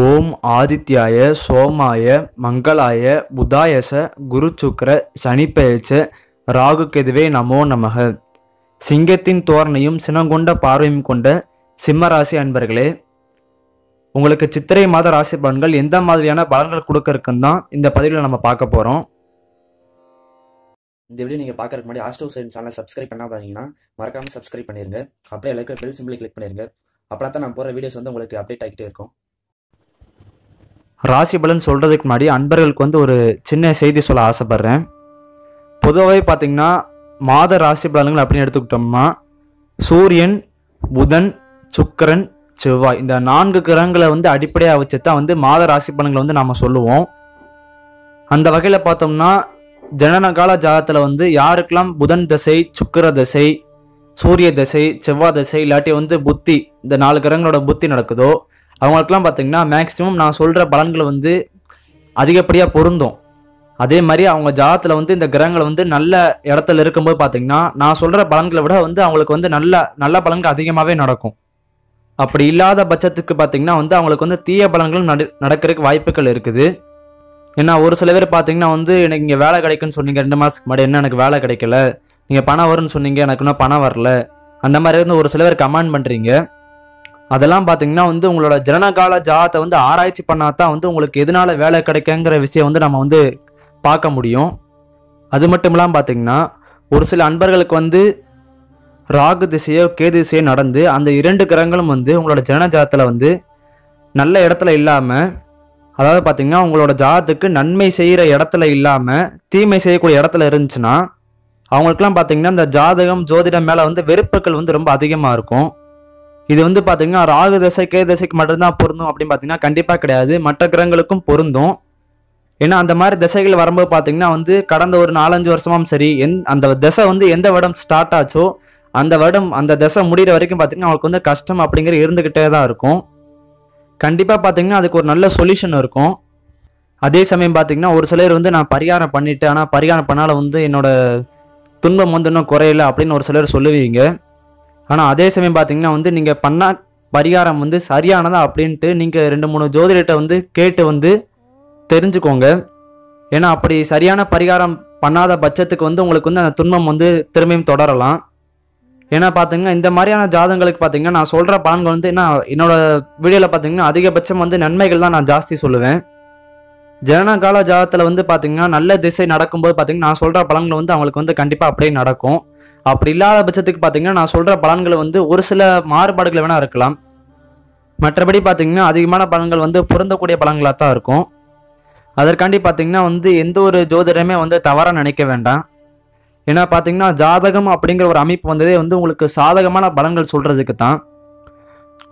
ஓம் ஆதித்யாய சோமாய மங்களாய புதாயச குரு சுக்கர சனிப்பெயர்ச்ச ராகு கேதுவே நமோ நமக. சிங்கத்தின் தோரணையும் சினங்கொண்ட பார்வையும் கொண்ட சிம்மராசி அன்பர்களே உங்களுக்கு சித்திரை மாத ராசி பலன்கள் எந்த மாதிரியான பலன்கள் கொடுக்க இருக்குன்னு தான் இந்த பதிவில் நம்ம பார்க்க போகிறோம் இந்த வீடியோ நீங்கள் பார்க்கறதுக்கு முன்னாடி ஆஸ்ட்ரோ சைன் சேனல் சப்ஸ்கிரைப் பண்ணால் பார்த்தீங்கன்னா மறக்காமல் சப்ஸ்கிரைப் பண்ணிருங்க. அப்படியே எல்லாருக்கும் பெல் சிம்பிளை கிளிக் பண்ணிடுங்க அப்பதான் தான் நான் போகிற வீடியோஸ் வந்து உங்களுக்கு அப்டேட் ஆகிட்டே இருக்கும். ராசி பலன் சொல்கிறதுக்கு முன்னாடி அன்பர்களுக்கு வந்து ஒரு சின்ன செய்தி சொல்ல ஆசைப்பட்றேன். பொதுவாகவே பார்த்திங்கன்னா மாத ராசி பலன்கள் அப்படின்னு எடுத்துக்கிட்டோம்னா சூரியன் புதன் சுக்கிரன் செவ்வாய் இந்த நான்கு கிரகங்களை வந்து அடிப்படையாக வச்சு தான் வந்து மாத ராசி பலன்களை வந்து நாம் சொல்லுவோம். அந்த வகையில் பார்த்தோம்னா ஜனனகால ஜாதத்தில் வந்து யாருக்கெல்லாம் புதன் தசை சுக்கிர தசை சூரிய தசை செவ்வாய் தசை இல்லாட்டி வந்து புத்தி இந்த நாலு கிரகங்களோட புத்தி நடக்குதோ அவங்களுக்கெல்லாம் பார்த்தீங்கன்னா மேக்ஸிமம் நான் சொல்கிற பலன்கள் வந்து அதிகப்படியாக பொருந்தும். அதே மாதிரி அவங்க ஜாதத்தில் வந்து இந்த கிரகங்கள் வந்து நல்ல இடத்துல இருக்கும்போது பார்த்தீங்கன்னா நான் சொல்கிற பலன்களை விட வந்து அவங்களுக்கு வந்து நல்ல நல்ல பலன்கள் அதிகமாகவே நடக்கும். அப்படி இல்லாத பட்சத்துக்கு பார்த்தீங்கன்னா வந்து அவங்களுக்கு வந்து தீய பலன்களும் நட நடக்கிறதுக்கு வாய்ப்புகள் இருக்குது. ஏன்னா ஒரு சில பேர் பார்த்தீங்கன்னா வந்து எனக்கு இங்கே வேலை கிடைக்குன்னு சொன்னீங்க ரெண்டு மாதத்துக்கு முன்னாடி என்ன எனக்கு வேலை கிடைக்கல? நீங்கள் பணம் வரும்னு சொன்னீங்க எனக்கு இன்னும் பணம் வரல. அந்த மாதிரி இருந்து ஒரு சில பேர் கமெண்ட் பண்ணுறீங்க அதெல்லாம் பார்த்தீங்கன்னா வந்து உங்களோட ஜனனகால ஜாதத்தை வந்து ஆராய்ச்சி பண்ணாதான் வந்து உங்களுக்கு எதனால வேலை கிடைக்குங்கிற விஷயம் வந்து நம்ம வந்து பார்க்க முடியும். அது மட்டும் இல்லாமல் பார்த்தீங்கன்னா ஒரு சில அன்பர்களுக்கு வந்து ராகு திசையோ கேது திசையோ நடந்து அந்த இரண்டு கிரகங்களும் வந்து உங்களோட ஜனன ஜாதத்தில் வந்து நல்ல இடத்துல இல்லாமல் அதாவது பார்த்தீங்கன்னா உங்களோட ஜாதத்துக்கு நன்மை செய்கிற இடத்துல இல்லாமல் தீமை செய்யக்கூடிய இடத்துல இருந்துச்சுன்னா அவங்களுக்குலாம் பார்த்தீங்கன்னா இந்த ஜாதகம் ஜோதிடம் மேலே வந்து வெறுப்புகள் வந்து ரொம்ப அதிகமாக இருக்கும். இது வந்து பார்த்தீங்கன்னா ராகு தசை கே தசைக்கு மட்டும்தான் பொருந்தும் அப்படின்னு பார்த்தீங்கன்னா கண்டிப்பாக கிடையாது. மற்ற கிரகங்களுக்கும் பொருந்தும். ஏன்னா அந்த மாதிரி திசைகள் வரும்போது பார்த்தீங்கன்னா வந்து கடந்த ஒரு நாலஞ்சு வருஷமும் சரி எந் அந்த திசை வந்து எந்த வருடம் ஸ்டார்ட் ஆச்சோ அந்த வருடம் அந்த திசை முடிகிற வரைக்கும் பார்த்தீங்கன்னா அவங்களுக்கு வந்து கஷ்டம் அப்படிங்கிற இருந்துக்கிட்டே தான் இருக்கும். கண்டிப்பாக பார்த்தீங்கன்னா அதுக்கு ஒரு நல்ல சொல்யூஷன் இருக்கும். அதே சமயம் பார்த்தீங்கன்னா ஒரு சிலர் வந்து நான் பரிகாரம் பண்ணிட்டேன் ஆனால் பரிகாரம் பண்ணாலும் வந்து என்னோட துன்பம் வந்து இன்னும் குறையல அப்படின்னு ஒரு சிலர் சொல்லுவீங்க. ஆனால் அதே சமயம் பார்த்தீங்கன்னா வந்து நீங்கள் பண்ண பரிகாரம் வந்து சரியானதா அப்படின்ட்டு நீங்கள் ரெண்டு மூணு ஜோதிடர்கிட்ட வந்து கேட்டு வந்து தெரிஞ்சுக்கோங்க. ஏன்னா அப்படி சரியான பரிகாரம் பண்ணாத பட்சத்துக்கு வந்து உங்களுக்கு வந்து அந்த துன்பம் வந்து திரும்பியும் தொடரலாம். ஏன்னா பார்த்தீங்கன்னா இந்த மாதிரியான ஜாதகங்களுக்கு பார்த்தீங்கன்னா நான் சொல்கிற பலன்கள் வந்து என்ன என்னோட வீடியோவில் பார்த்தீங்கன்னா அதிகபட்சம் வந்து நன்மைகள் தான் நான் ஜாஸ்தி சொல்லுவேன். ஜனனகால ஜாதத்தில் வந்து பார்த்தீங்கன்னா நல்ல திசை நடக்கும்போது பார்த்தீங்கன்னா நான் சொல்கிற பலன்கள் வந்து அவங்களுக்கு வந்து கண்டிப்பாக அப்படியே நடக்கும். அப்படி இல்லாத பட்சத்துக்கு பார்த்தீங்கன்னா நான் சொல்கிற பலன்கள் வந்து ஒரு சில மாறுபாடுகள் வேணால் இருக்கலாம். மற்றபடி பார்த்தீங்கன்னா அதிகமான பலன்கள் வந்து பொருந்தக்கூடிய பலன்களாக தான் இருக்கும். அதற்காண்டி பார்த்தீங்கன்னா வந்து எந்த ஒரு ஜோதிடமே வந்து தவறாக நினைக்க வேண்டாம். ஏன்னா பார்த்தீங்கன்னா ஜாதகம் அப்படிங்கிற ஒரு அமைப்பு வந்ததே வந்து உங்களுக்கு சாதகமான பலன்கள் சொல்கிறதுக்கு தான்.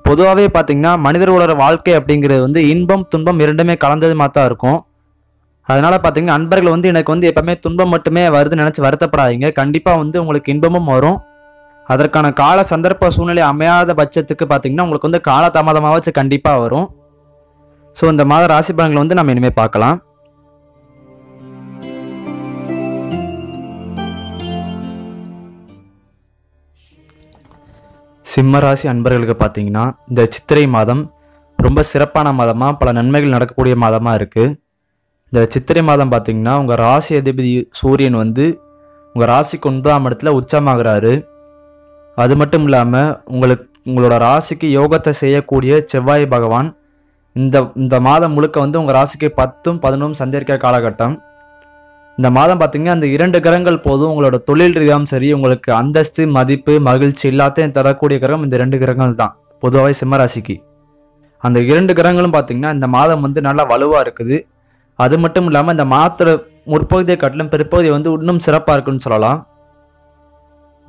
பொதுவாகவே பார்த்தீங்கன்னா மனிதர்களோட வாழ்க்கை அப்படிங்கிறது வந்து இன்பம் துன்பம் இரண்டுமே கலந்தது மாதிரி தான் இருக்கும். அதனால பார்த்தீங்கன்னா அன்பர்கள் வந்து எனக்கு வந்து எப்பவுமே துன்பம் மட்டுமே வருதுன்னு நினச்சி வருத்தப்படாதீங்க. கண்டிப்பாக வந்து உங்களுக்கு இன்பமும் வரும். அதற்கான கால சந்தர்ப்ப சூழ்நிலை அமையாத பட்சத்துக்கு பார்த்தீங்கன்னா உங்களுக்கு வந்து கால வச்சு கண்டிப்பாக வரும். ஸோ இந்த மாத ராசி பலன்களை வந்து நம்ம இனிமேல் பார்க்கலாம். சிம்ம ராசி அன்பர்களுக்கு பார்த்தீங்கன்னா இந்த சித்திரை மாதம் ரொம்ப சிறப்பான மாதமாக பல நன்மைகள் நடக்கக்கூடிய மாதமாக இருக்குது இந்த சித்திரை மாதம் பார்த்தீங்கன்னா உங்கள் ராசி அதிபதி சூரியன் வந்து உங்கள் ராசிக்கு ஒன்பதாம் இடத்துல உச்சமாகிறாரு. அது மட்டும் இல்லாமல் உங்களுக்கு உங்களோட ராசிக்கு யோகத்தை செய்யக்கூடிய செவ்வாய் பகவான் இந்த இந்த மாதம் முழுக்க வந்து உங்கள் ராசிக்கு பத்தும் பதினொன்றும் சஞ்சரிக்கிற காலகட்டம். இந்த மாதம் பார்த்தீங்கன்னா அந்த இரண்டு கிரகங்கள் போதும் உங்களோட தொழில் ரீதியாகவும் சரி உங்களுக்கு அந்தஸ்து மதிப்பு மகிழ்ச்சி எல்லாத்தையும் தரக்கூடிய கிரகம் இந்த ரெண்டு கிரகங்கள் தான் பொதுவாகவே சிம்மராசிக்கு அந்த இரண்டு கிரகங்களும் பார்த்தீங்கன்னா இந்த மாதம் வந்து நல்லா வலுவாக இருக்குது. அது மட்டும் இல்லாமல் இந்த மாதத்தோட முற்பகுதியை காட்டிலும் பிற்பகுதி வந்து இன்னும் சிறப்பாக இருக்குன்னு சொல்லலாம்.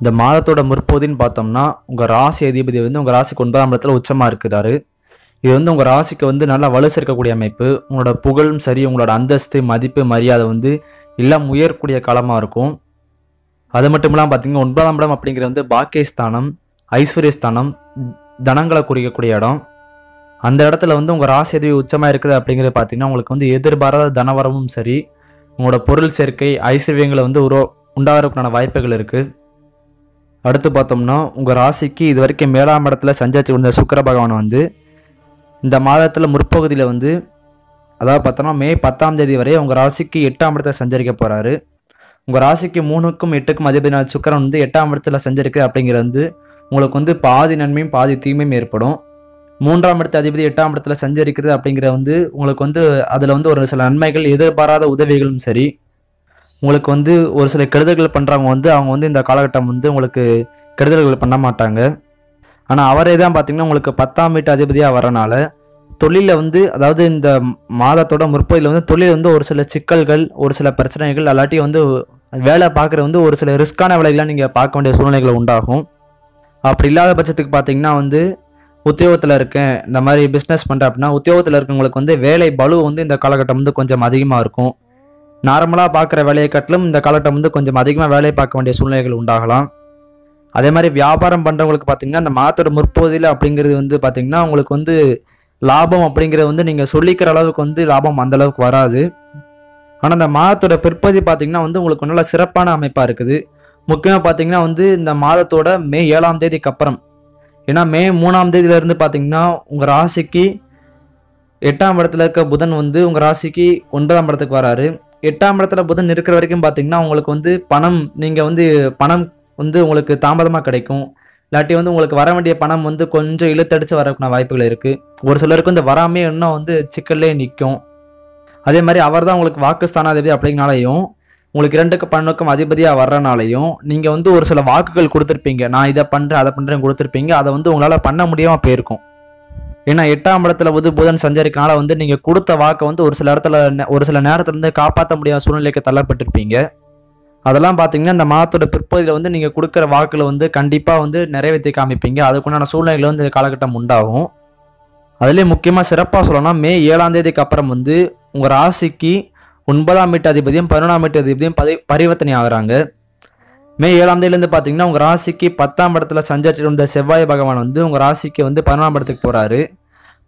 இந்த மாதத்தோட முற்பகுதின்னு பார்த்தோம்னா உங்கள் ராசி அதிபதி வந்து உங்கள் ராசிக்கு ஒன்பதாம் இடத்துல உச்சமாக இருக்கிறாரு. இது வந்து உங்கள் ராசிக்கு வந்து நல்லா வலு சேர்க்கக்கூடிய அமைப்பு. உங்களோட புகழும் சரி உங்களோட அந்தஸ்து மதிப்பு மரியாதை வந்து எல்லாம் உயரக்கூடிய காலமாக இருக்கும். அது மட்டும் இல்லாமல் பார்த்தீங்கன்னா ஒன்பதாம் இடம் அப்படிங்கிறது வந்து பாக்கியஸ்தானம் ஐஸ்வர்யஸ்தானம் தனங்களை குறிக்கக்கூடிய இடம். அந்த இடத்துல வந்து உங்கள் ராசி எதுவும் உச்சமாக இருக்குது அப்படிங்கிறது பார்த்தீங்கன்னா உங்களுக்கு வந்து எதிர்பாராத தனவரமும் சரி உங்களோட பொருள் சேர்க்கை ஐஸ்வர்யங்களை வந்து உருவ உண்டாகிறதுக்கான வாய்ப்புகள் இருக்குது அடுத்து பார்த்தோம்னா உங்கள் ராசிக்கு இது வரைக்கும் மேலாம் இடத்துல சஞ்சாச்சு வந்த சுக்கர பகவான் வந்து இந்த மாதத்தில் முற்பகுதியில் வந்து அதாவது பார்த்தோன்னா மே பத்தாம் தேதி வரை உங்கள் ராசிக்கு எட்டாம் இடத்துல சஞ்சரிக்க போகிறாரு உங்கள் ராசிக்கு மூணுக்கும் எட்டுக்கும் அதிபதியான சுக்கரன் வந்து எட்டாம் இடத்துல சஞ்சரிக்கு அப்படிங்கிறது வந்து உங்களுக்கு வந்து பாதி நன்மையும் பாதி தீமையும் ஏற்படும். மூன்றாம் இடத்து அதிபதி எட்டாம் இடத்துல சஞ்சரிக்கிறது அப்படிங்கிற வந்து உங்களுக்கு வந்து அதில் வந்து ஒரு சில நன்மைகள் எதிர்பாராத உதவிகளும் சரி. உங்களுக்கு வந்து ஒரு சில கெடுதல்கள் பண்ணுறவங்க வந்து அவங்க வந்து இந்த காலகட்டம் வந்து உங்களுக்கு கெடுதல்கள் பண்ண மாட்டாங்க. ஆனால் அவரே தான் பார்த்தீங்கன்னா உங்களுக்கு பத்தாம் வீட்டு அதிபதியாக வரனால தொழிலில் வந்து அதாவது இந்த மாதத்தோட முற்பதில் வந்து தொழில் வந்து ஒரு சில சிக்கல்கள் ஒரு சில பிரச்சனைகள் அல்லாட்டி வந்து வேலை பார்க்குற வந்து ஒரு சில ரிஸ்க்கான வேலைகள்லாம் நீங்கள் பார்க்க வேண்டிய சூழ்நிலைகள் உண்டாகும். அப்படி இல்லாத பட்சத்துக்கு பார்த்தீங்கன்னா வந்து உத்தியோகத்தில் இருக்கேன் இந்த மாதிரி பிஸ்னஸ் பண்ணுறேன் அப்படின்னா உத்தியோகத்தில் இருக்கவங்களுக்கு வந்து வேலை பலு வந்து இந்த காலகட்டம் வந்து கொஞ்சம் அதிகமாக இருக்கும். நார்மலாக பார்க்குற வேலையை காட்டிலும் இந்த காலகட்டம் வந்து கொஞ்சம் அதிகமாக வேலையை பார்க்க வேண்டிய சூழ்நிலைகள் உண்டாகலாம். அதே மாதிரி வியாபாரம் பண்ணுறவங்களுக்கு பார்த்தீங்கன்னா இந்த மாதத்தோட முற்பகுதியில் அப்படிங்கிறது வந்து பார்த்திங்கன்னா உங்களுக்கு வந்து லாபம் அப்படிங்கிறது வந்து நீங்கள் சொல்லிக்கிற அளவுக்கு வந்து லாபம் அந்த அளவுக்கு வராது. ஆனால் இந்த மாதத்தோட பிற்பகுதி பார்த்திங்கன்னா வந்து உங்களுக்கு நல்ல சிறப்பான அமைப்பாக இருக்குது. முக்கியமாக பார்த்தீங்கன்னா வந்து இந்த மாதத்தோட மே ஏழாம் தேதிக்கு அப்புறம் ஏன்னா மே மூணாம் தேதியிலேருந்து பார்த்தீங்கன்னா உங்கள் ராசிக்கு எட்டாம் இடத்துல இருக்க புதன் வந்து உங்கள் ராசிக்கு ஒன்பதாம் இடத்துக்கு வராரு. எட்டாம் இடத்துல புதன் இருக்கிற வரைக்கும் பார்த்தீங்கன்னா உங்களுக்கு வந்து பணம் நீங்கள் வந்து பணம் வந்து உங்களுக்கு தாமதமாக கிடைக்கும். இல்லாட்டி வந்து உங்களுக்கு வர வேண்டிய பணம் வந்து கொஞ்சம் இழுத்தடிச்சு வரக்கூட வாய்ப்புகள் இருக்குது ஒரு சிலருக்கு இந்த வராமே இன்னும் வந்து சிக்கல்லே நிற்கும் அதே மாதிரி அவர் தான் உங்களுக்கு வாக்குஸ்தானாதிபதி அப்படிங்கனாலையும் உங்களுக்கு இரண்டுக்கு பன்னுக்கும் அதிபதியாக வர்றனாலையும் நீங்கள் வந்து ஒரு சில வாக்குகள் கொடுத்துருப்பீங்க. நான் இதை பண்ணுறேன் அதை பண்ணுறேன் கொடுத்துருப்பீங்க. அதை வந்து உங்களால் பண்ண முடியாமல் போயிருக்கும். ஏன்னா எட்டாம் இடத்துல வந்து புதன் சஞ்சரிக்கனால வந்து நீங்கள் கொடுத்த வாக்கை வந்து ஒரு சில இடத்துல ஒரு சில நேரத்துலேருந்து காப்பாற்ற முடியாத சூழ்நிலைக்கு தள்ளப்பட்டிருப்பீங்க. அதெல்லாம் பார்த்தீங்கன்னா இந்த மாதத்தோட பிற்பகுதியில் வந்து நீங்கள் கொடுக்குற வாக்கில் வந்து கண்டிப்பாக வந்து நிறைவேற்றி காமிப்பீங்க. அதுக்குண்டான சூழ்நிலைகள் வந்து இந்த காலகட்டம் உண்டாகும். அதுலேயும் முக்கியமாக சிறப்பாக சொல்லணும்னா மே ஏழாம் தேதிக்கு அப்புறம் வந்து உங்கள் ராசிக்கு ஒன்பதாம் வீட்டு அதிபதியும் பதினொன்றாம் வீட்டு அதிபதியும் பதி பரிவர்த்தனை ஆகுறாங்க மே ஏழாம் தேதியிலேருந்து பார்த்தீங்கன்னா உங்கள் ராசிக்கு பத்தாம் இடத்துல சஞ்சரிச்சு இருந்த செவ்வாய் பகவான் வந்து உங்கள் ராசிக்கு வந்து பதினொன்றாம் இடத்துக்கு போகிறாரு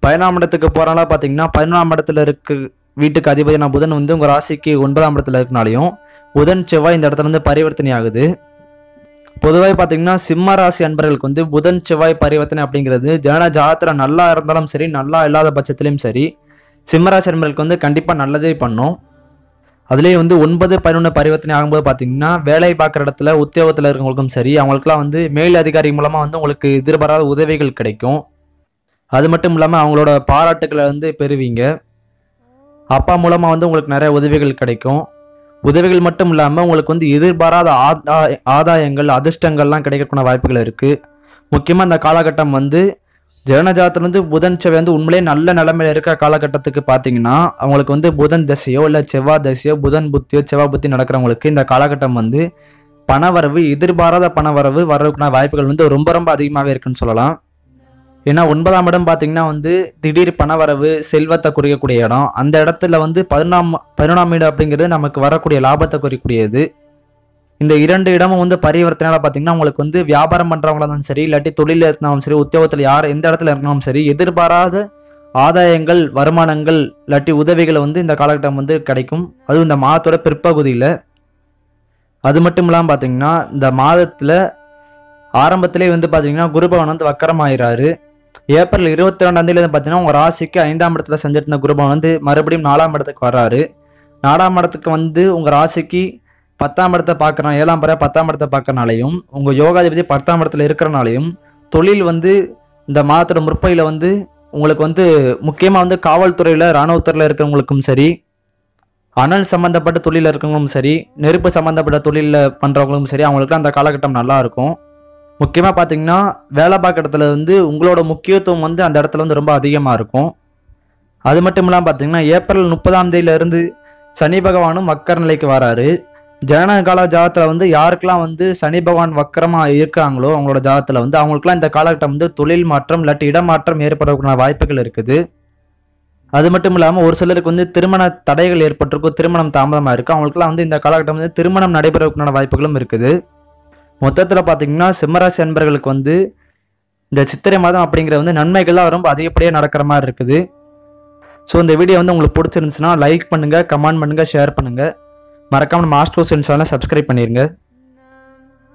பதினொன்றாம் இடத்துக்கு போகிறனால பார்த்தீங்கன்னா பதினொன்றாம் இடத்துல இருக்கு வீட்டுக்கு அதிபதியான புதன் வந்து உங்கள் ராசிக்கு ஒன்பதாம் இடத்துல இருக்கனாலையும் புதன் செவ்வாய் இந்த இடத்துல வந்து பரிவர்த்தனை ஆகுது. பொதுவாக பார்த்தீங்கன்னா சிம்ம ராசி அன்பர்களுக்கு வந்து புதன் செவ்வாய் பரிவர்த்தனை அப்படிங்கிறது ஜன ஜாதத்தில் நல்லா இருந்தாலும் சரி நல்லா இல்லாத பட்சத்துலையும் சரி சிம்ம ராசி அன்பர்களுக்கு வந்து கண்டிப்பாக நல்லதே பண்ணும். அதுலேயே வந்து ஒன்பது பதினொன்று பரிவர்த்தனை ஆகும்போது பார்த்தீங்கன்னா வேலை பார்க்குற இடத்துல உத்தியோகத்தில் இருக்கவங்களுக்கும் சரி அவங்களுக்குலாம் வந்து மேல் அதிகாரி மூலமாக வந்து உங்களுக்கு எதிர்பாராத உதவிகள் கிடைக்கும். அது மட்டும் இல்லாமல் அவங்களோட பாராட்டுக்களை வந்து பெறுவீங்க. அப்பா மூலமாக வந்து உங்களுக்கு நிறைய உதவிகள் கிடைக்கும். உதவிகள் மட்டும் இல்லாமல் உங்களுக்கு வந்து எதிர்பாராத ஆதா- ஆதாயங்கள் அதிர்ஷ்டங்கள்லாம் கிடைக்கக்கூடிய வாய்ப்புகள் இருக்குது முக்கியமாக இந்த காலகட்டம் வந்து ஜனஜாத்தில் வந்து புதன் செவ்வாய் வந்து உண்மையிலேயே நல்ல நிலமையில இருக்கிற காலகட்டத்துக்கு பார்த்தீங்கன்னா அவங்களுக்கு வந்து புதன் தசையோ இல்லை செவ்வாய் தசையோ புதன் புத்தியோ செவ்வாய் புத்தி நடக்கிறவங்களுக்கு இந்த காலகட்டம் வந்து பணவரவு எதிர்பாராத பணவரவு வர்றதுக்கான வாய்ப்புகள் வந்து ரொம்ப ரொம்ப அதிகமாகவே இருக்குன்னு சொல்லலாம். ஏன்னா ஒன்பதாம் இடம் பார்த்தீங்கன்னா வந்து திடீர் பணவரவு செல்வத்தை குறிக்கக்கூடிய இடம். அந்த இடத்துல வந்து பதினொன்றாம் பதினொன்றாம் இடம் அப்படிங்கிறது நமக்கு வரக்கூடிய லாபத்தை குறிக்கக்கூடியது. இந்த இரண்டு இடமும் வந்து பரிவர்த்தனையால பார்த்தீங்கன்னா உங்களுக்கு வந்து வியாபாரம் பண்ணுறவங்களா இருந்தாலும் சரி இல்லாட்டி தொழிலில் இருந்தாலும் சரி உத்தியோகத்தில் யார் எந்த இடத்துல இருந்தாலும் சரி எதிர்பாராத ஆதாயங்கள் வருமானங்கள் இல்லாட்டி உதவிகளை வந்து இந்த காலகட்டம் வந்து கிடைக்கும். அதுவும் இந்த மாதத்தோட பிற்பகுதியில். அது மட்டும் இல்லாமல் பார்த்தீங்கன்னா இந்த மாதத்தில் ஆரம்பத்திலே வந்து பார்த்தீங்கன்னா குருபவன் வந்து வக்கரமாயிறாரு. ஏப்ரல் இருபத்தி ரெண்டாம் தேதி பார்த்தீங்கன்னா உங்கள் ராசிக்கு ஐந்தாம் இடத்துல செஞ்சிருந்த குருபவன் வந்து மறுபடியும் நாலாம் இடத்துக்கு வர்றாரு. நாலாம் இடத்துக்கு வந்து உங்கள் ராசிக்கு பத்தாம் இடத்தை பார்க்குறோம் ஏழாம் பறை பத்தாம் இடத்தை பார்க்கறனாலையும் உங்கள் யோகாதிபதி பத்தாம் இடத்துல இருக்கிறனாலையும் தொழில் வந்து இந்த மாதத்தோட முற்பையில் வந்து உங்களுக்கு வந்து முக்கியமாக வந்து காவல்துறையில் இராணுவத்துறையில் இருக்கிறவங்களுக்கும் சரி அனல் சம்மந்தப்பட்ட தொழிலில் இருக்கிறவங்களும் சரி நெருப்பு சம்மந்தப்பட்ட தொழிலில் பண்ணுறவங்களும் சரி அவங்களுக்கு அந்த காலகட்டம் நல்லா இருக்கும். முக்கியமாக பார்த்தீங்கன்னா வேலை பார்க்குற இடத்துல வந்து உங்களோட முக்கியத்துவம் வந்து அந்த இடத்துல வந்து ரொம்ப அதிகமாக இருக்கும். அது மட்டும் இல்லாமல் பார்த்தீங்கன்னா ஏப்ரல் முப்பதாம் தேதியிலேருந்து சனி பகவானும் மக்கர் நிலைக்கு வராரு. ஜனன கால ஜாதத்தில் வந்து யாருக்கெல்லாம் வந்து சனி பகவான் வக்கரமாக இருக்காங்களோ அவங்களோட ஜாதத்தில் வந்து அவங்களுக்குலாம் இந்த காலகட்டம் வந்து தொழில் மாற்றம் இல்லாட்டி இடமாற்றம் ஏற்படக்கூடிய வாய்ப்புகள் இருக்குது. அது மட்டும் இல்லாமல் ஒரு சிலருக்கு வந்து திருமண தடைகள் ஏற்பட்டிருக்கும் திருமணம் தாமதமாக இருக்குது அவங்களுக்குலாம் வந்து இந்த காலகட்டம் வந்து திருமணம் நடைபெறக்கூடிய வாய்ப்புகளும் இருக்குது. மொத்தத்தில் பார்த்தீங்கன்னா சிம்மராசி அன்பர்களுக்கு வந்து இந்த சித்திரை மாதம் அப்படிங்கிற வந்து நன்மைகள்லாம் ரொம்ப அதிகப்படியாக நடக்கிற மாதிரி இருக்குது. ஸோ இந்த வீடியோ வந்து உங்களுக்கு பிடிச்சிருந்துச்சுன்னா லைக் பண்ணுங்கள் கமெண்ட் பண்ணுங்கள் ஷேர் பண்ணுங்கள் மறக்காமல் மாஸ்டர் சேனலை சப்ஸ்கிரைப் பண்ணிடுங்க